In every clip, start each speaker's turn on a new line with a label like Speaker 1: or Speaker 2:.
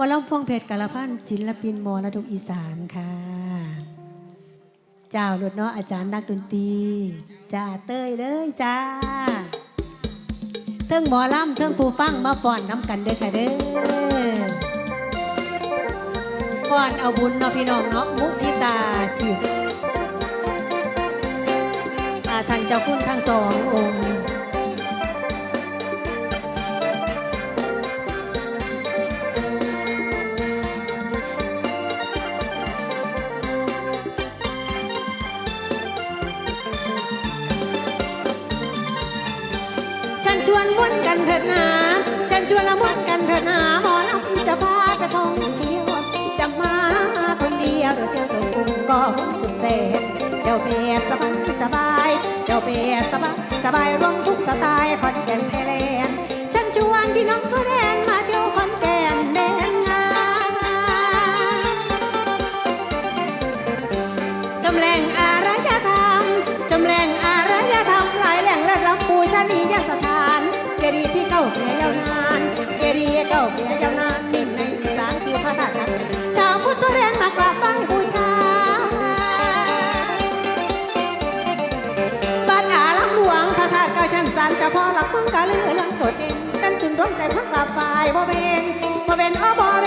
Speaker 1: บอลำพวงเพชรกาลพันธ์ศิลปินมรดกอีสานค่ะ เจ้าหลุดเนาะอาจารย์นักดนตรีจ้าเต้ยเลยจ้าเทิงหมอลำเทิงผู้ฟังมาฟ้อนน้ำกันเด้อค่ะเด้อฟ้อนเอาบุญเนาะพี่น้องเนาะมุกทิตาจิตอ่าทางเจ้าคุณทั้งสององค์ กันเถิดนาฉันชวนละม้วนกันเถิดนาหมอลำจะพาไปท่องเที่ยว จะมาคนเดียวหรือเที่ยวตรงกรุงก็คงสุดแสนเดี๋ยวแบบสบายสบายเดี๋ยวแบบสบายสบายรวมทุกสไตล์คอนแก่นไท ดีที่เก่าแก่ยาวนานเกดีเก่าแก่ยาวนานหนึ่งในอีสานคือพระธาตุชาวพุทธเรียนมากราบไหว้บูชาบ้านอาลำหลวงพระธาตุเก้าชั้นสานเจ้าพ่อหลักเมืองกาลือเรื่องตดเองเป็นจุนทรใจคนกราบฝ่ายบ่เป็นบ่เป็นอ้อบ่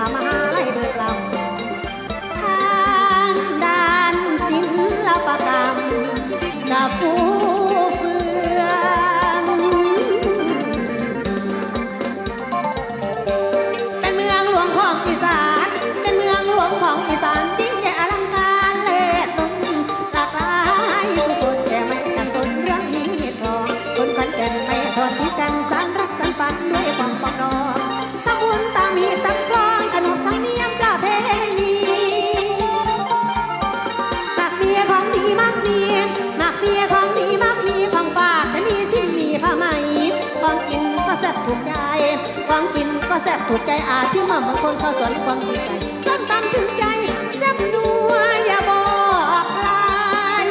Speaker 1: ถา มักเมียของดีมักมีของฝากจะมีสิ้นมีผ้าไหมของกินก็แซ่บถูกใจของกินก็แซ่บถูกใจอาที่มาบางคนเขาสวนความถูกใจต้มตำถึงใจแซ่บนัวอย่าบอกลาย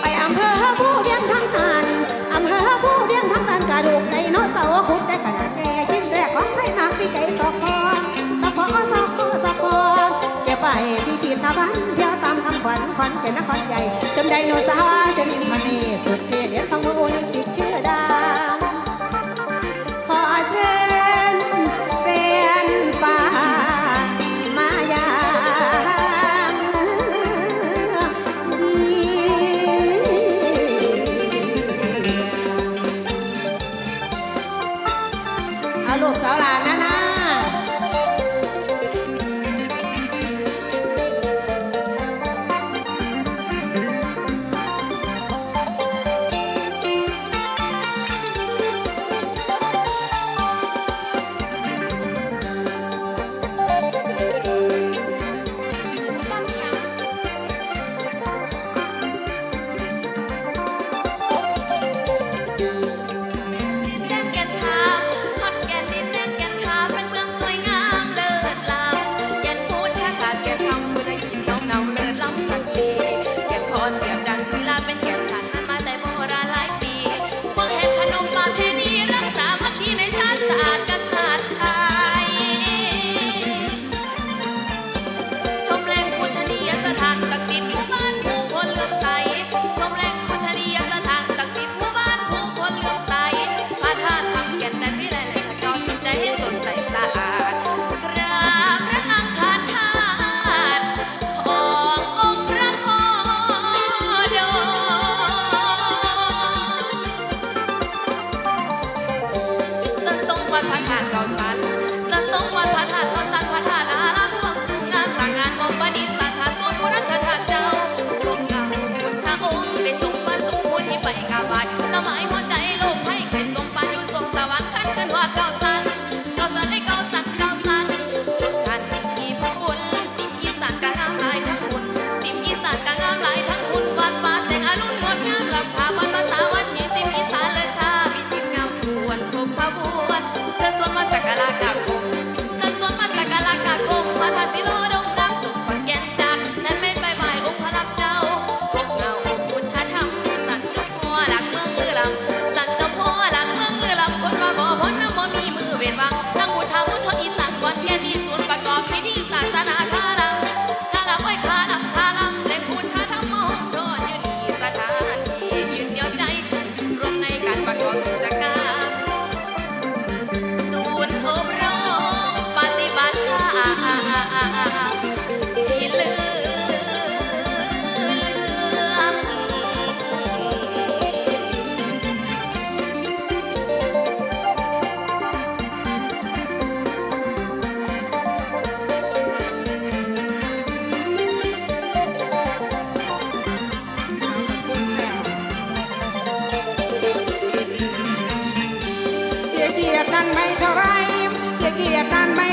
Speaker 1: ไปอำเภอผู้เวียงทั้งนั้นอำเภอผู้เวียงทั้งนั้นกระดูกไดโนเสาร์คุด วัญขวัญเป็นนครใหญ่จำไดโนเสาร์เซนินทนีสุดเพ
Speaker 2: ลียนทอง one. เสีย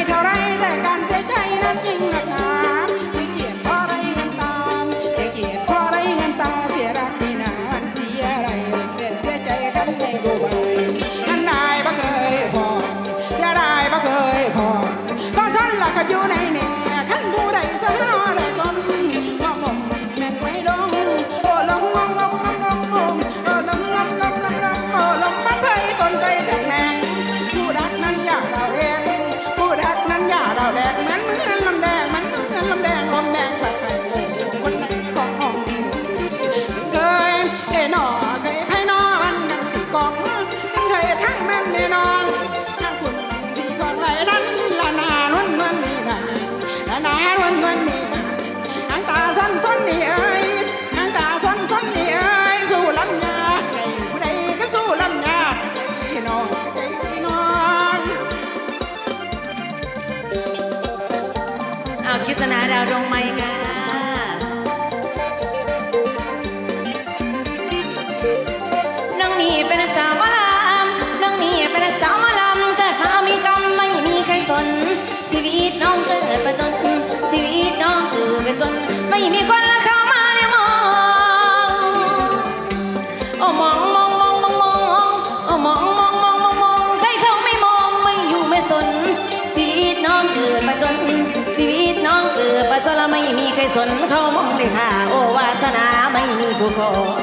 Speaker 2: สน
Speaker 3: เขามองเลยค่ะ โอวาสนาไม่มีผู้พอง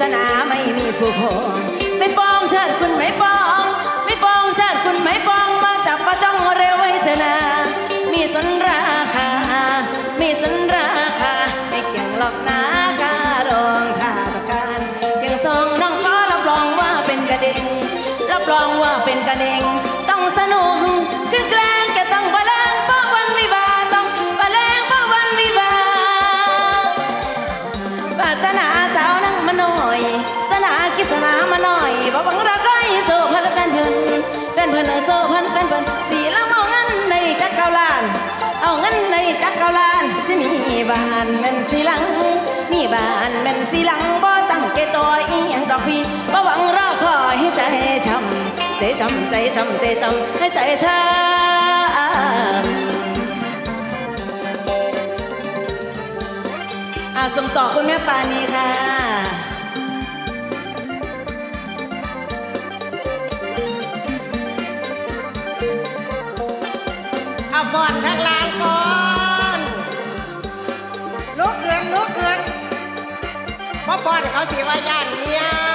Speaker 3: สนาไม่มีผู้พองไม่ปองเถิดคุณไม่ปอง ไม่ปองเถิดคุณไม่ปองมาจับประจ้องเร็วไว้เถอะนะมีสนราคา มีสนราคาไม่เกี่ยงหรอกนะการองค่าประกันเพียงสองน้องขอรับรองว่าเป็นกระเด็งรับรองว่าเป็นกระเด็งต้องสนุก สนาสาวนั่งมาหน่อยสนากิสนามาหน่อยบ่บังรักก้อยโซ่พันแฟนเพิ่นแฟนเพิ่นโซ่พันแฟนเพิ่นสีละมองเงินในจักเก้าล้าน เอาเงินในจักเก้าล้านสิมีบ้านแม่นสีหลัง มีบ้านแม่นสีหลังบ่ตั้งเกตอยอีหยังดอกพี่บ่หวังรอคอยให้ใจช้ำใจช้ำใจช้ำใจช้ำให้ใจช้ำ อะส่งต่อคุณแม่ปานีค่ะ
Speaker 4: เอาฟอนทักลางฟอนลุกเกินลุกเกินเพราะฟอนเขาสีว่าย่านเนี่ย